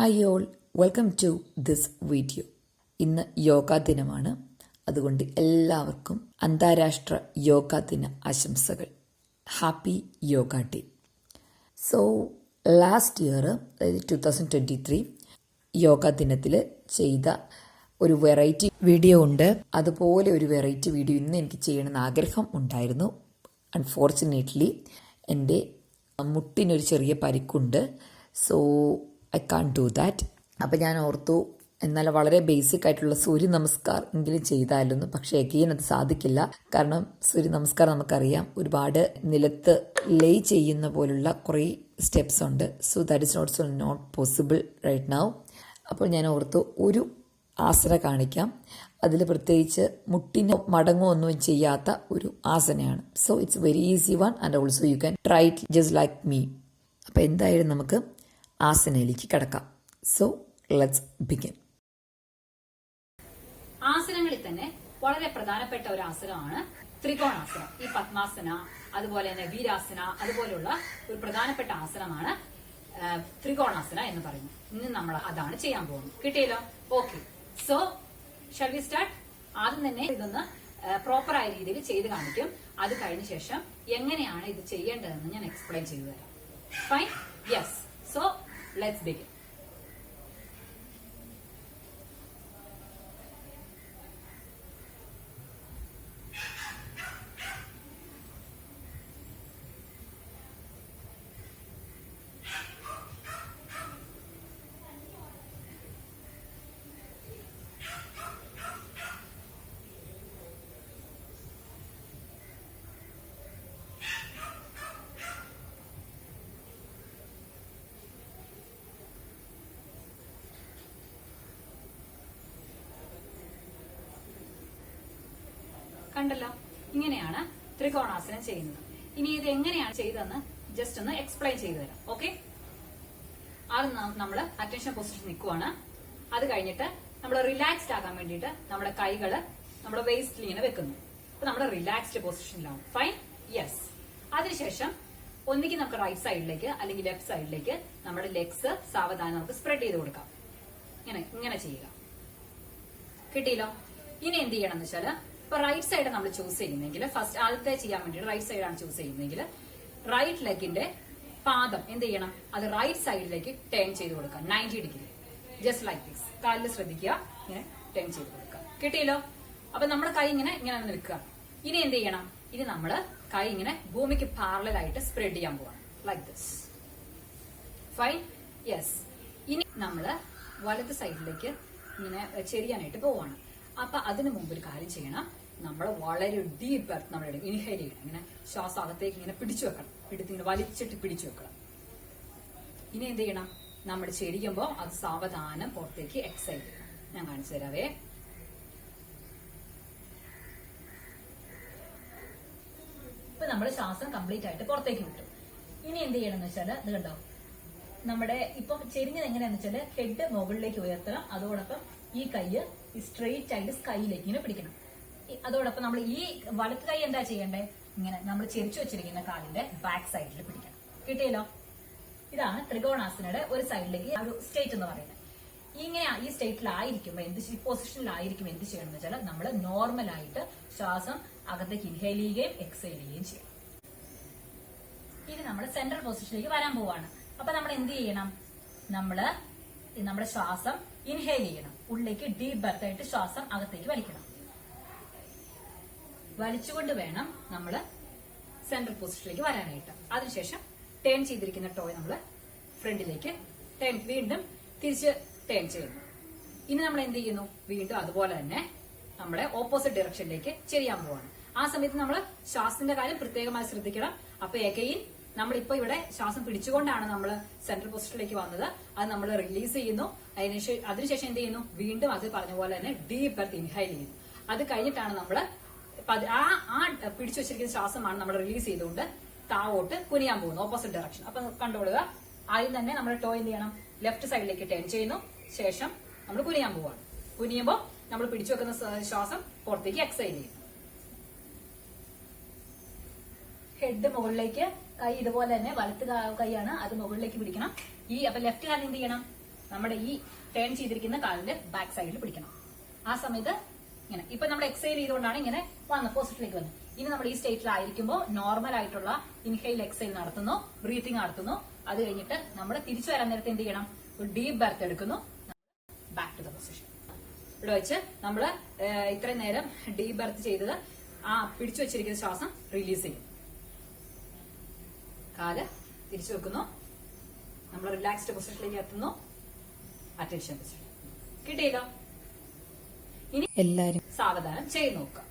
Hi all welcome to this video ഇന്ന് യോഗാ ദിനമാണ്. അതുകൊണ്ട് എല്ലാവർക്കും അന്താരാഷ്ട്ര യോഗാ ദിന ആശംസകൾ. Happy yoga day so last year അതായത് two thousand twenty three yoga ദിനത്തിൽ ചെയ്ത ഒരു വെറൈറ്റി വീഡിയോ ഉണ്ട്. അതുപോലെ ഒരു വെറൈറ്റി വീഡിയോ ഇന്ന് എനിക്ക് ചെയ്യണമെന്ന് ആഗ്രഹം ഉണ്ടായിരുന്നു. അൺഫോർച്ചുനേറ്റ്ലി എന്റെ മുട്ടിനൊരു ചെറിയ പരിക്കുണ്ട്. So I can't do that അപ്പം ഞാൻ ഓർത്തു എന്നാൽ വളരെ ബേസിക് ആയിട്ടുള്ള സൂര്യ നമസ്കാർ എങ്കിലും ചെയ്താലൊന്നും പക്ഷേ എഗെയിൻ അത് സാധിക്കില്ല. കാരണം സൂര്യ നമസ്കാരം നമുക്കറിയാം. ഒരുപാട് നിലത്ത് ലേ ചെയ്യുന്ന പോലുള്ള കുറേ സ്റ്റെപ്സ് ഉണ്ട്. So that is not so not possible right now അപ്പോൾ ഞാൻ ഓർത്തു ഒരു ആസന കാണിക്കാം. അതിൽ പ്രത്യേകിച്ച് മുട്ടിനോ മടങ്ങോ ഒന്നും ചെയ്യാത്ത ഒരു ആസനയാണ്. So it's very easy one and also you can try it just like me അപ്പോൾ എന്തായാലും നമുക്ക് ആസനയിലേക്ക് കിടക്കാം. സോ ലെറ്റ്സ് ബിഗിൻ ആസനങ്ങളിൽ തന്നെ വളരെ പ്രധാനപ്പെട്ട ഒരു ആസനമാണ് ത്രികോണാസനം. ഈ പത്മാസന അതുപോലെ തന്നെ വീരാസന അതുപോലെയുള്ള ഒരു പ്രധാനപ്പെട്ട ആസനമാണ് ത്രികോണാസന എന്ന് പറയുന്നു ഇന്ന് നമ്മൾ അതാണ് ചെയ്യാൻ പോകുന്നത്. കിട്ടിയല്ലോ? Okay so shall we start ആദ്യം തന്നെ ഇതൊന്ന് പ്രോപ്പർ ആയ രീതിയിൽ ചെയ്ത് കാണിക്കും. അത് കഴിഞ്ഞ ശേഷം എങ്ങനെയാണ് ഇത് ചെയ്യേണ്ടതെന്ന് ഞാൻ എക്സ്പ്ലെയിൻ ചെയ്തു തരാം. Fine yes so let's begin കണ്ടല്ലോ? ഇങ്ങനെയാണ് ത്രികോണാസനം ചെയ്യുന്നത്. ഇനി ഇത് എങ്ങനെയാണ് ചെയ്തതെന്ന് ജസ്റ്റ് ഒന്ന് എക്സ്പ്ലെയിൻ ചെയ്തു തരാം. ഓക്കെ ആദ്യം നമ്മൾ അറ്റൻഷൻ പൊസിഷൻ നിൽക്കുവാണ് അത് കഴിഞ്ഞിട്ട് നമ്മൾ റിലാക്സ്ഡ് ആകാൻ വേണ്ടിയിട്ട് നമ്മുടെ കൈകൾ നമ്മുടെ വേസ്റ്റിൽ ഇങ്ങനെ വെക്കുന്നു. അപ്പൊ നമ്മൾ റിലാക്സ്ഡ് പൊസിഷനിലാണ് ഫൈൻ യെസ് അതിനുശേഷം ഒന്നുകിൽ നമുക്ക് റൈറ്റ് സൈഡിലേക്ക് അല്ലെങ്കിൽ ലെഫ്റ്റ് സൈഡിലേക്ക് നമ്മുടെ ലെഗ്സ് സാവധാനം നമുക്ക് സ്പ്രെഡ് ചെയ്ത് കൊടുക്കാം. ഇങ്ങനെ ഇങ്ങനെ ചെയ്യുക. കിട്ടിയല്ലോ? ഇനി എന്ത് ചെയ്യണം എന്ന് വെച്ചാൽ ഇപ്പൊ റൈറ്റ് സൈഡ് നമ്മൾ ചൂസ് ചെയ്യുന്നെങ്കിൽ ഫസ്റ്റ് ആദ്യത്തെ ചെയ്യാൻ വേണ്ടിട്ട് റൈറ്റ് സൈഡാണ് ചൂസ് ചെയ്യുന്നതെങ്കിൽ. റൈറ്റ് ലെഗിന്റെ പാദം എന്ത് ചെയ്യണം? അത് റൈറ്റ് സൈഡിലേക്ക് ടേൺ ചെയ്ത് കൊടുക്കുക. Ninety degree just like this കാലിൽ ശ്രദ്ധിക്കുക. ഇങ്ങനെ ടേൺ ചെയ്ത് കൊടുക്കുക. കിട്ടിയല്ലോ? അപ്പൊ നമ്മുടെ കൈ ഇങ്ങനെ ഇങ്ങനെ നിൽക്കുക. ഇനി എന്ത് ചെയ്യണം? ഇനി നമ്മൾ കൈ ഇങ്ങനെ ഭൂമിക്ക് പാരലായിട്ട് സ്പ്രെഡ് ചെയ്യാൻ പോവാണ്. ലൈക്ക് ദിസ് ഫൈൻ യെസ് ഇനി നമ്മൾ വലത് സൈഡിലേക്ക് ഇങ്ങനെ ചെരിയാനായിട്ട് പോവാണ്. അപ്പൊ അതിനു മുമ്പ് ഒരു കാര്യം ചെയ്യണം. നമ്മൾ വളരെ ഡീപ്പ് ബർത്ത് നമ്മൾ ഇൻഹൈൽ ചെയ്യണം. ഇങ്ങനെ ശ്വാസം അകത്തേക്ക് ഇങ്ങനെ പിടിച്ചു വെക്കണം. എടുത്ത് ഇങ്ങനെ വലിച്ചിട്ട് പിടിച്ചു വെക്കണം. ഇനി എന്ത് ചെയ്യണം? നമ്മൾ ചെരിയുമ്പോൾ അത് സാവധാനം പുറത്തേക്ക് എക്സൈൽ ചെയ്യണം. ഞാൻ കാണിച്ചു തരാവേ. ഇപ്പൊ നമ്മൾ ശ്വാസം കംപ്ലീറ്റ് ആയിട്ട് പുറത്തേക്ക് വിട്ടു. ഇനി എന്ത് ചെയ്യണം എന്ന് വെച്ചാൽ ഇത് കണ്ടോ? നമ്മുടെ ഇപ്പം ചെരിഞ്ഞത് എങ്ങനെയാന്ന് വെച്ചാൽ ഹെഡ് മുകളിലേക്ക് ഉയർത്തണം. അതോടൊപ്പം ഈ കൈ സ്ട്രെയിറ്റ് ആയിട്ട് സ്കൈയിലേക്ക് ഇങ്ങനെ പിടിക്കണം. അതോടൊപ്പം നമ്മൾ ഈ വലത്ത് കൈ എന്താ ചെയ്യണ്ടേ? ഇങ്ങനെ നമ്മൾ ചെരിച്ചു വെച്ചിരിക്കുന്ന കാലിന്റെ ബാക്ക് സൈഡിൽ പിടിക്കണം. കിട്ടിയല്ലോ? ഇതാണ് ത്രികോണാസനയുടെ ഒരു സൈഡിലേക്ക് ഒരു സ്റ്റേറ്റ് എന്ന് പറയുന്നത്. ഇങ്ങനെ ഈ സ്റ്റേറ്റിലായിരിക്കുമ്പോൾ എന്ത് ഈ പൊസിഷനിലായിരിക്കും എന്ത് ചെയ്യണം എന്ന് വെച്ചാൽ നമ്മൾ നോർമൽ ആയിട്ട് ശ്വാസം അകത്തേക്ക് ഇൻഹേൽ ചെയ്യുകയും എക്സൈൽ ചെയ്യുകയും ചെയ്യണം ഇനി നമ്മൾ സെൻട്രൽ പൊസിഷനിലേക്ക് വരാൻ പോവാണ്. അപ്പൊ നമ്മൾ എന്ത് ചെയ്യണം? നമ്മൾ നമ്മുടെ ശ്വാസം ഇൻഹേൽ ചെയ്യണം. ഉള്ളിലേക്ക് ഡീപ് ബർത്ത് ആയിട്ട് ശ്വാസം അകത്തേക്ക് വലിക്കണം. വലിച്ചുകൊണ്ട് വേണം നമ്മൾ സെൻട്രൽ പൊസിഷനിലേക്ക് വരാനായിട്ട്. അതിനുശേഷം ടേൺ ചെയ്തിരിക്കുന്ന ടോയ് നമ്മൾ ഫ്രണ്ടിലേക്ക് ടേൺ വീണ്ടും തിരിച്ച് ടേൺ ചെയ്യുന്നു ഇനി നമ്മൾ എന്ത് ചെയ്യുന്നു? വീണ്ടും അതുപോലെ തന്നെ നമ്മുടെ ഓപ്പോസിറ്റ് ഡയറക്ഷനിലേക്ക് ചെയ്യാൻ പോവാണ്. ആ സമയത്ത് നമ്മൾ ശ്വാസത്തിന്റെ കാര്യം പ്രത്യേകമായി ശ്രദ്ധിക്കണം. അപ്പൊ എഗെയിൻ നമ്മളിപ്പോ ഇവിടെ ശ്വാസം പിടിച്ചുകൊണ്ടാണ് നമ്മൾ സെൻട്രൽ പൊസിഷനിലേക്ക് വന്നത്. അത് നമ്മൾ റിലീസ് ചെയ്യുന്നു. അതിനുശേഷം അതിനുശേഷം എന്ത് ചെയ്യുന്നു? വീണ്ടും അത് പറഞ്ഞ പോലെ തന്നെ ഡീപ് ബർത്ത് ഇൻഹൈൽ ചെയ്യുന്നു. അത് കഴിഞ്ഞിട്ടാണ് നമ്മൾ ആ ആ പിടിച്ചു വെച്ചിരിക്കുന്ന ശ്വാസമാണ് നമ്മൾ റിലീസ് ചെയ്തുകൊണ്ട് താവോട്ട് കുനിയാൻ പോകുന്നു ഓപ്പോസിറ്റ് ഡയറക്ഷൻ അപ്പൊ കണ്ടുകൊള്ളുക ആദ്യം തന്നെ നമ്മൾ ടോ എന്ത് ചെയ്യണം? ലെഫ്റ്റ് സൈഡിലേക്ക് ടേൺ ചെയ്യുന്നു ശേഷം നമ്മൾ കുനിയാൻ പോവാണ്. കുനിയുമ്പോൾ നമ്മൾ പിടിച്ചു വെക്കുന്ന ശ്വാസം പുറത്തേക്ക് എക്സൈൽ ചെയ്യും ഹെഡ് മുകളിലേക്ക് കൈ ഇതുപോലെ തന്നെ വലത്ത് കൈയാണ് അത് മുകളിലേക്ക് പിടിക്കണം. ഈ അപ്പൊ ലെഫ്റ്റ് കാലം എന്ത് ചെയ്യണം? നമ്മുടെ ഈ ടേൺ ചെയ്തിരിക്കുന്ന കാലിന്റെ ബാക്ക് സൈഡിൽ പിടിക്കണം. ആ സമയത്ത് ഇങ്ങനെ. ഇപ്പൊ നമ്മൾ എക്സൈൽ ചെയ്തുകൊണ്ടാണ് ഇങ്ങനെ വന്ന് പോസിറ്റീവ് വന്നത് ഇനി നമ്മൾ ഈ സ്റ്റേറ്റിലായിരിക്കുമ്പോൾ നോർമൽ ആയിട്ടുള്ള ഇൻഹെയിൽ എക്സൈൽ നടത്തുന്നു ബ്രീത്തിങ് നടത്തുന്നു. അത് കഴിഞ്ഞിട്ട് നമ്മൾ തിരിച്ചു വരാൻ നേരത്തെ എന്ത് ചെയ്യണം? ഒരു ഡീപ് ബർത്ത് എടുക്കുന്നു. ബാക്ക് ടു ദ പൊസിഷൻ ഇവിടെ വെച്ച് നമ്മൾ ഇത്രയും നേരം ഡീപ് ബർത്ത് ചെയ്തത് ആ പിടിച്ചു വെച്ചിരിക്കുന്ന ശ്വാസം റിലീസ് ചെയ്യും. കാൽ തിരിച്ചു വെക്കുന്നു. നമ്മൾ റിലാക്സ്ഡ് പൊസിഷനിലേക്ക് എത്തുന്നു. അറ്റൻഷൻ പൊസിഷൻ കിട്ടിയല്ലോ? ഇനി എല്ലാരും സാവധാനം ചെയ്ത് നോക്കുക.